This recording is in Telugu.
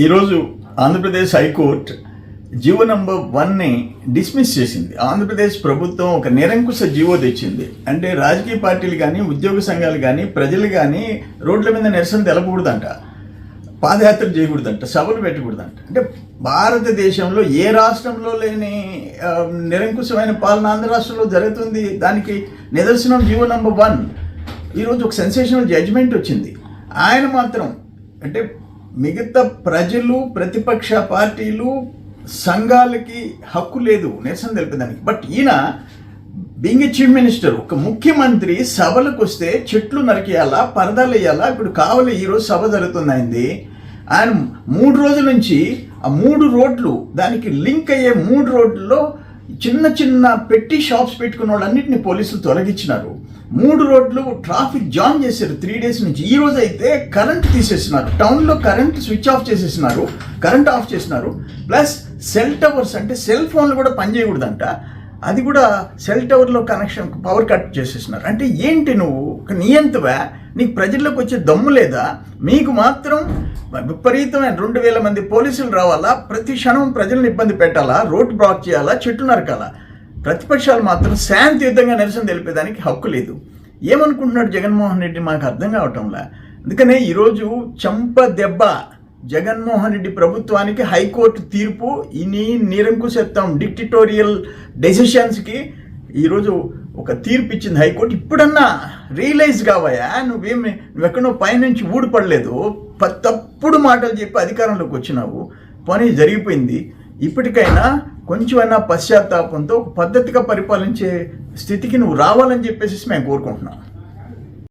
ఈరోజు Andhra Pradesh high court GO number వన్ని డిస్మిస్ చేసింది. ఆంధ్రప్రదేశ్ ప్రభుత్వం ఒక నిరంకుశ జీవో తెచ్చింది. అంటే రాజకీయ పార్టీలు కానీ ఉద్యోగ సంఘాలు కానీ ప్రజలు కానీ రోడ్ల మీద నిరసన తెలపకూడదంట. పాదయాత్ర చేయకూడదంట. సభలు పెట్టకూడదంట. అంటే భారతదేశంలో ఏ రాష్ట్రంలో లేని నిరంకుశమైన పాలన ఆంధ్ర రాష్ట్రంలో జరుగుతుంది? దానికి నిదర్శనం జీవో నంబర్ వన్. ఈరోజు ఒక సెన్సేషనల్ జడ్జిమెంట్ వచ్చింది. ఆయన మాత్రం అంటే మిగతా ప్రజలు ప్రతిపక్ష పార్టీలు సంఘాలకి హక్కు లేదు నిరసన తెలిపేదానికి బట్ ఈయన బీయింగ్ ఏ చీఫ్ మినిస్టర్ ఒక ముఖ్యమంత్రి సభలకు వస్తే చెట్లు నరికేయాలా పరదాలు వేయాలా? ఇప్పుడు కావాలి ఈరోజు సభ జరుగుతుంది అయింది. ఆయన మూడు రోజుల నుంచి ఆ మూడు రోడ్లు దానికి లింక్ అయ్యే మూడు రోడ్లలో చిన్న చిన్న పెట్టి షాప్స్ పెట్టుకున్న వాళ్ళన్నింటినీ పోలీసులు తొలగించినారు. మూడు రోడ్లు ట్రాఫిక్ జామ్ చేశారు త్రీ డేస్ నుంచి. ఈ రోజు అయితే కరెంట్ తీసేసినారు. టౌన్లో కరెంట్ స్విచ్ ఆఫ్ చేసేసినారు. కరెంట్ ఆఫ్ చేసినారు. ప్లస్ సెల్ టవర్స్ అంటే సెల్ ఫోన్లు కూడా పనిచేయకూడదంట అది కూడా సెల్ టవర్లో కనెక్షన్ పవర్ కట్ చేసేసినారు. అంటే ఏంటి నువ్వు? ఒక నియంతవా నీకు ప్రజల్లోకి వచ్చే దమ్ము లేదా? మీకు మాత్రం విపరీతమైన రెండు వేల మంది పోలీసులు రావాలా? ప్రతి క్షణం ప్రజలను ఇబ్బంది పెట్టాలా? రోడ్ బ్లాక్ చేయాలా? చెట్లు నరకాలా? ప్రతిపక్షాలు మాత్రం శాంతియుతంగా నిరసన తెలిపేదానికి హక్కు లేదు. ఏమనుకుంటున్నాడు జగన్మోహన్ రెడ్డి? మాకు అర్థం కావటంలా. అందుకనే ఈరోజు చంప దెబ్బ జగన్మోహన్ రెడ్డి ప్రభుత్వానికి హైకోర్టు తీర్పు. ఇని నిరంకుశత్వం డిక్టిటోరియల్ డెసిషన్స్కి ఈరోజు ఒక తీర్పు ఇచ్చింది హైకోర్టు. ఇప్పుడన్నా రియలైజ్ కావయా? నువ్వేమి నువ్వెక్కడో పైనుంచి ఊడిపడలేదు. ప- తప్పుడు మాటలు చెప్పి అధికారంలోకి వచ్చినావు పని జరిగిపోయింది. ఇప్పటికైనా కొంచెమైనా పశ్చాత్తాపంతో పద్ధతిగా పరిపాలించే స్థితికి నువ్వు రావాలని చెప్పేసి మేము కోరుకుంటున్నాం.